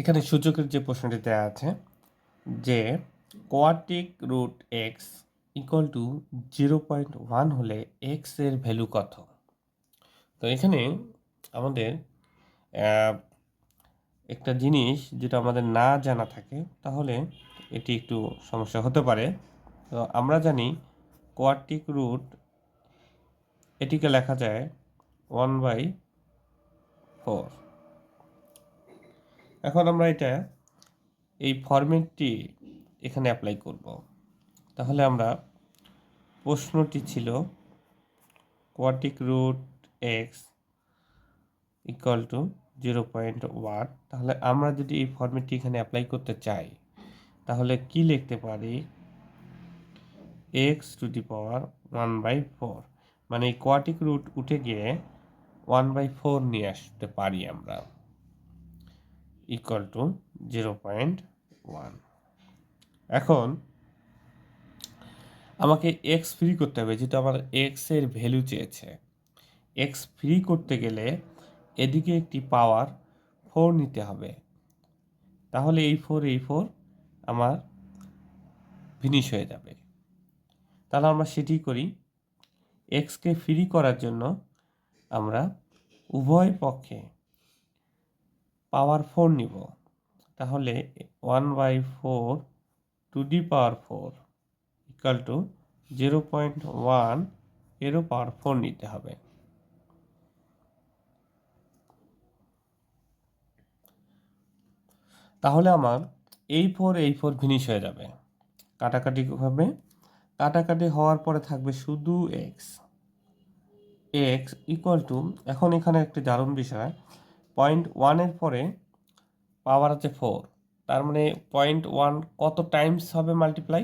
এখানে সূচকের যে প্রশ্নটি দেওয়া আছে যে quartic root x equal to zero point one হলে এক্সের ভ্যালু কত? তো এখানে আমাদের একটা জিনিস যেটা আমাদের না জানা থাকে, তাহলে এটি একটু সমস্যা হতে পারে। তো আমরা জানি কোয়াটিক রুট এটিকে লেখা যায় ওয়ান বাই ফোর এখন আমরা এটা, এই ফরম্যাটটি এখানে অ্যাপ্লাই করব। তাহলে আমরা প্রশ্নটি ছিল quartic root x equal to zero point one তাহলে আমরা যদি এই ফর্মেটটি এখানে অ্যাপ্লাই করতে চাই, তাহলে কি লিখতে পারি? X to the power one by four মানে কোয়াটিক রুট উঠে গিয়ে ওয়ান বাই ফোর নিয়ে আসতে পারি আমরা। Equal to zero point one এখন আমাকে এক্স ফ্রি করতে হবে যেটা আমার এক্সের ভ্যালু চেয়েছে। এক্স ফ্রি করতে গেলে এদিকে একটি পাওয়ার ফোর নিতে হবে। তাহলে এই ফোর এই ফোর আমার ফিনিশ হয়ে যাবে। তাহলে আমরা সেটি করি এক্সকে ফ্রি করার জন্য আমরা উভয় পক্ষে পাওয়ার ফোর নিব। তাহলে one by four to the power four equal to zero point one এরও পাওয়ার ফোর নিতে হবে। তাহলে আমার এই ফোর এই ফোর ফিনিশ হয়ে যাবে। কাটাকাটি হবে। কাটাকাটি হওয়ার পরে থাকবে শুধু এক্স এক্স ইকুয়াল টু এখন এখানে একটি দারুণ বিষয়। পয়েন্ট ওয়ানের পরে পাওয়ার আছে ফোর তার মানে পয়েন্ট ওয়ান কত টাইমস হবে মাল্টিপ্লাই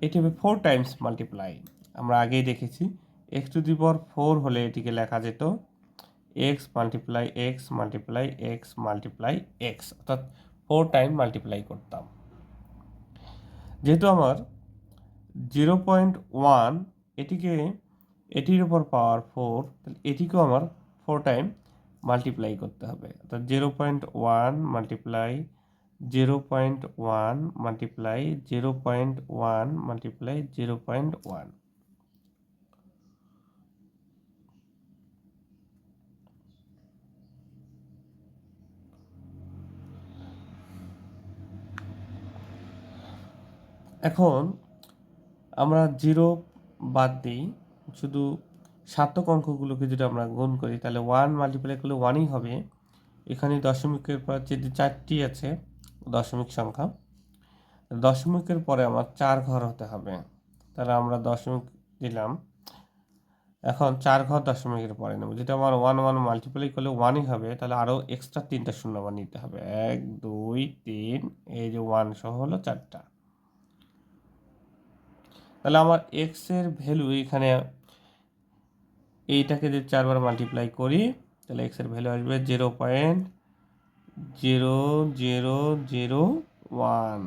এটি হবে ফোর টাইমস মাল্টিপ্লাই আমরা আগেই দেখেছি x to the power four হলে এটিকে লেখা যেত x multiply x multiply x multiply x অর্থাৎ ফোর টাইম মাল্টিপ্লাই করতাম। যেহেতু আমার জিরো পয়েন্ট ওয়ান এটিকে, এটির উপর পাওয়ার ফোর তাহলে এটিকেও আমার ফোর টাইম মাল্টিপ্লাই করতে হবে। অর্থাৎ zero point one multiply zero point one multiply zero point one multiply zero point one এখন আমরা জিরো বাদ দিই, শুধু সার্থক অঙ্কগুলোকে যদি আমরা গুণ করি, তাহলে ওয়ান মাল্টিপ্লাই করলে ওয়ানই হবে। এখানে দশমিকের পর যে চারটি আছে, দশমিক সংখ্যা, দশমিকের পরে আমার চার ঘর হতে হবে। তাহলে আমরা দশমিক দিলাম। এখন চার ঘর দশমিকের পরে নেব। যেটা আমার ওয়ান ওয়ান মাল্টিপ্লাই করলে ওয়ানই হবে, তাহলে আরও এক্সট্রা তিনটা শূন্য আমার নিতে হবে। এক, দুই, তিন, এই যে ওয়ান সহ হলো চারটা। তাহলে আমার এক্সের ভ্যালু এখানে এইটাকে যদি চারবার মাল্টিপ্লাই করি, তাহলে এক্সের ভ্যালু আসবে zero point zero zero zero one